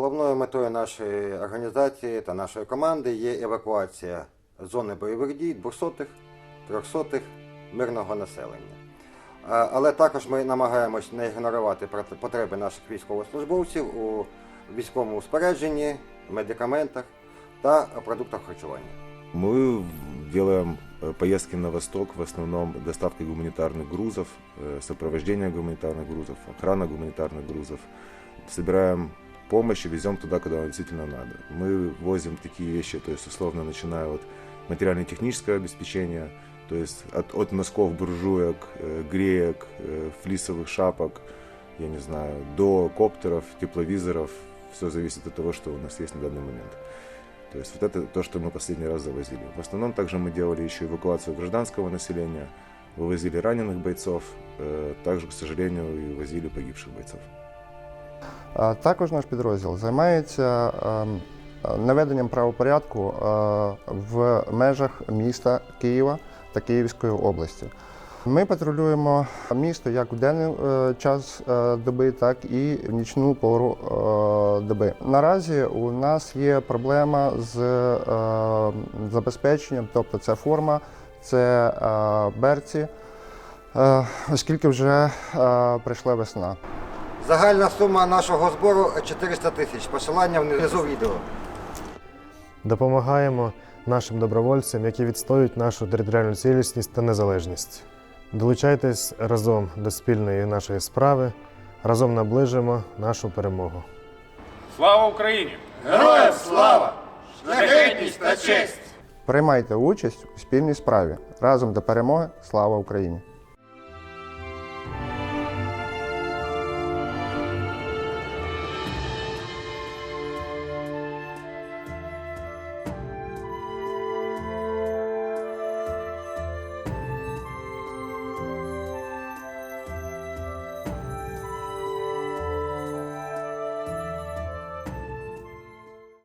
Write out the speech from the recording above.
Головною метою нашої організації та нашої команди є евакуація з зони бойових дій 200-х, 300-х мирного населення. А, Але також ми намагаємось не ігнорувати проте- потреби наших військовослужбовців у військовому спорядженні, медикаментах та продуктах харчування. Мы делаем э, поездки на восток, в основном доставкой гуманитарных грузов, э, сопровождение гуманитарных грузов, охрана гуманитарных грузов. Собираем Помощь и везем туда, куда действительно надо. Мы возим такие вещи, то есть условно начиная от материально-технического обеспечения, то есть от, от носков, буржуек, э, греек, э, флисовых шапок, я не знаю, до коптеров, тепловизоров. Все зависит от того, что у нас есть на данный момент. То есть вот это то, что мы последний раз завозили. В основном также мы делали еще эвакуацию гражданского населения, вывозили раненых бойцов, э, также, к сожалению, и возили погибших бойцов. Також наш підрозділ займається ем, наведенням правопорядку е, в межах міста Києва та Київської області. Ми патрулюємо місто як в денний е, час е, доби, так і в нічну пору доби. Наразі у нас є проблема з забезпеченням, тобто це форма, це берці, оскільки вже прийшла весна. Загальна сума нашого збору 400 тисяч. Посилання внизу відео. Допомагаємо нашим добровольцям, які відстоюють нашу територіальну цілісність та незалежність. Долучайтесь разом до спільної нашої справи, разом наближимо нашу перемогу. Слава Україні! Героям слава! Шляхетність та честь! Приймайте участь у спільній справі. Разом до перемоги. Слава Україні!